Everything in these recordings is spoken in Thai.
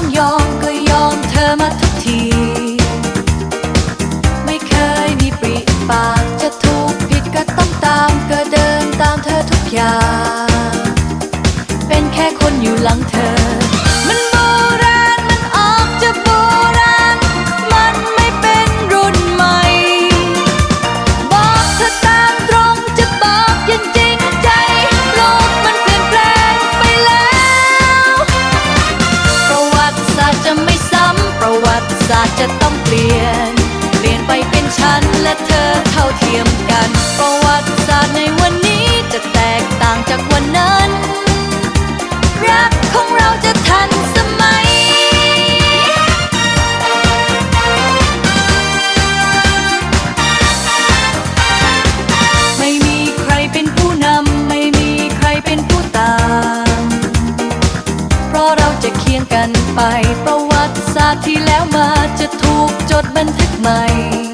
องยอมก็ยอมเธอมาทุกที ไม่เคยมีปริปากจะถูกผิดก็ต้องตามก็เดินตามเธอทุกอย่าง จะต้องเปลี่ยน เปลี่ยนไปเป็นฉันและเธอเท่าเทียมกัน ราะเราจะเคียงกันไป ประวัติศาสตร์ที่แล้วมาจะถูกจดบันทึกใหม่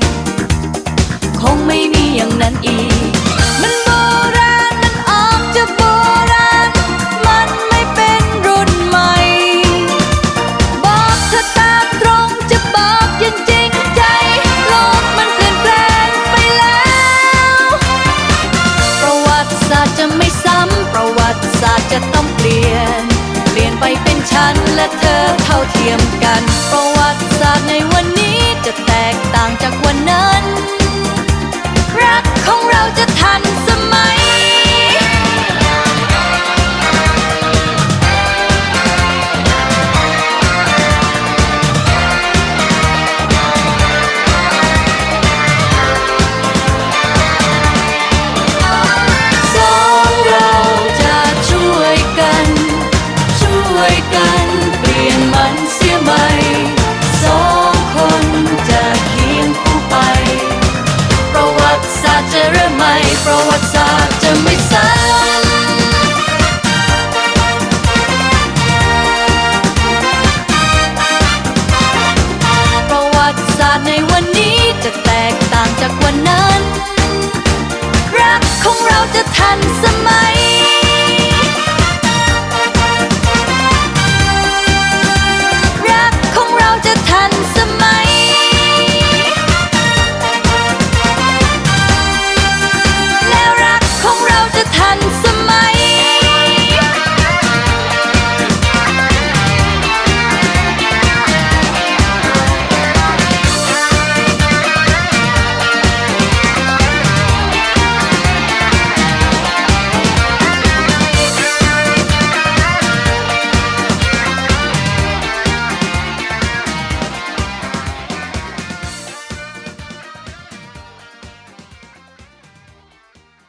เธอเท่าเทียมกัน จะทันสมัย